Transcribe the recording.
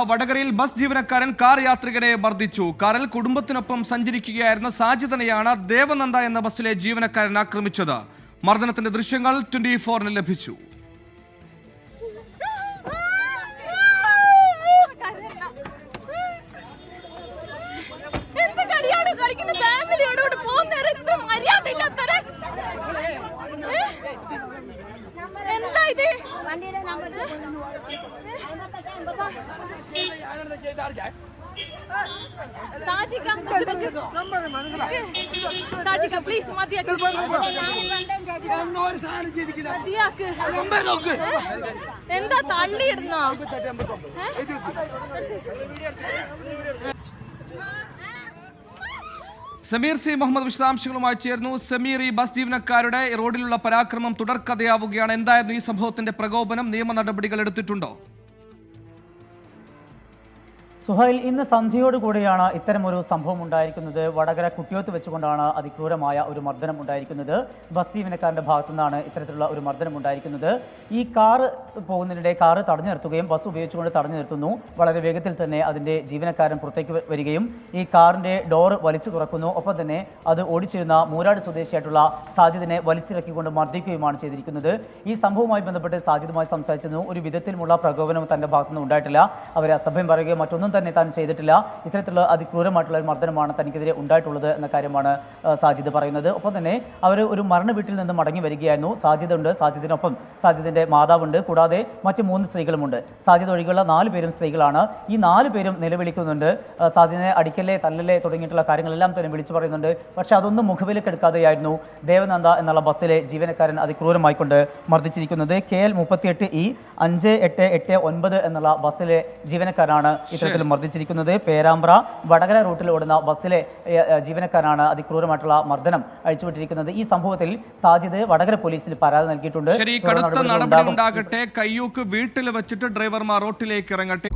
വടകരയിൽ ബസ് ജീവനക്കാരൻ കാർ യാത്രികരെ മർദ്ദിച്ചു. കാറിൽ കുടുംബത്തിനൊപ്പം സഞ്ചരിക്കുകയായിരുന്ന സാജിതനെയാണ് ദേവനന്ദ എന്ന ബസ്സിലെ ജീവനക്കാരൻ ആക്രമിച്ചത്. മർദ്ദനത്തിന്റെ ദൃശ്യങ്ങൾ ട്വന്റി ഫോറിന് ലഭിച്ചു. എന്ത് ഇത്? വണ്ടിയുടെ നമ്പർ പ്ലീസ്? എന്താ തള്ളിയിടുന്നോ? സമീർ സി മുഹമ്മദ് വിശദാംശങ്ങളുമായി ചേർന്നു സമീർ ഈ ബസ് ജീവനക്കാരുടെ റോഡിലുള്ള പരാക്രമം തുടർക്കഥയാവുകയാണ്. എന്തായിരുന്നു ഈ സംഭവത്തിന്റെ പ്രകോപനം? നിയമ നടപടികൾ എടുത്തിട്ടുണ്ടോ? സുഹൈൽ ഇന്ന് സന്ധ്യയോടുകൂടിയാണ് ഇത്തരമൊരു സംഭവം ഉണ്ടായിരിക്കുന്നത്. വടകര കുട്ടിയോത്ത് വെച്ചുകൊണ്ടാണ് അതിക്രൂരമായ ഒരു മർദ്ദനം ഉണ്ടായിരിക്കുന്നത്. ബസ് ജീവനക്കാരന്റെ ഭാഗത്തു നിന്നാണ് ഇത്തരത്തിലുള്ള ഒരു മർദ്ദനം ഉണ്ടായിരിക്കുന്നത്. ഈ കാർ പോകുന്നതിനിടെ കാറ് തടഞ്ഞു നിർത്തുകയും ബസ് ഉപയോഗിച്ചുകൊണ്ട് തടഞ്ഞു നിർത്തുന്നു. വളരെ വേഗത്തിൽ തന്നെ അതിന്റെ ജീവനക്കാരൻ പുറത്തേക്ക് വരികയും ഈ കാറിന്റെ ഡോർ വലിച്ചു തുറക്കുന്നു. ഒപ്പം തന്നെ അത് ഓടിച്ചിരുന്ന മൂരാട് സ്വദേശിയായിട്ടുള്ള സാജിദിനെ വലിച്ചിറക്കിക്കൊണ്ട് മർദ്ദിക്കുകയുമാണ് ചെയ്തിരിക്കുന്നത്. ഈ സംഭവവുമായി ബന്ധപ്പെട്ട് സാജിദുമായി സംസാരിച്ചിരുന്നു. ഒരു വിധത്തിലുമുള്ള പ്രകോപനം തന്റെ ഭാഗത്തുനിന്ന് ഉണ്ടായിട്ടില്ല. അവരെ അസഭ്യം പറയുകയും മറ്റൊന്നും തന്നെ താൻ ചെയ്തിട്ടില്ല. ഇത്തരത്തിലുള്ള അതിക്രൂരമായിട്ടുള്ള ഒരു മർദ്ദനമാണ് തനിക്കെതിരെ ഉണ്ടായിട്ടുള്ളത് എന്ന കാര്യമാണ് സാജിദ് പറയുന്നത്. ഒപ്പം തന്നെ അവർ ഒരു മരണ വീട്ടിൽ നിന്ന് മടങ്ങി വരികയായിരുന്നു. സാജിദ് ഉണ്ട്. സാജിദിനൊപ്പം സാജിദിന്റെ മാതാവുണ്ട്. കൂടാതെ മറ്റ് മൂന്ന് സ്ത്രീകളുമുണ്ട്. സാജിദ് ഒഴികെയുള്ള നാല് പേരും സ്ത്രീകളാണ്. ഈ നാല് പേരും നിലവിളിക്കുന്നുണ്ട്. സാജിദിനെ അടിക്കല്ലേ തല്ലല്ലേ തുടങ്ങിയിട്ടുള്ള കാര്യങ്ങളെല്ലാം തന്നെ വിളിച്ചു പറയുന്നുണ്ട്. പക്ഷേ അതൊന്നും മുഖവിലക്കെടുക്കാതെയായിരുന്നു ദേവനന്ദ എന്നുള്ള ബസ്സിലെ ജീവനക്കാരൻ അതിക്രൂരമായിക്കൊണ്ട് മർദ്ദിച്ചിരിക്കുന്നത്. കെ എൽ മുപ്പത്തിയെട്ട് ഇ അഞ്ച് എട്ട് എട്ട് ഒൻപത് എന്നുള്ള ബസ്സിലെ ജീവനക്കാരാണ് ഇത്തരത്തിൽ മർദ്ദിച്ചിരിക്കുന്നത് പേരാമ്പ്ര വടകര റൂട്ടിൽ ഓടുന്ന ബസ്സിലെ ജീവനക്കാരാണ് അതിക്രൂരമായിട്ടുള്ള മർദ്ദനം അഴിച്ചുവിട്ടിരിക്കുന്നത്. ഈ സംഭവത്തിൽ സാജിദ് വടകര പോലീസിൽ പരാതി നൽകിയിട്ടുണ്ട്. ശരി കടുത്ത നടപടി ഉണ്ടാകട്ടെ കയ്യൂക്ക് വീട്ടിൽ വെച്ചിട്ട് ഡ്രൈവർമാർ റോട്ടിലേക്ക് ഇറങ്ങട്ടെ.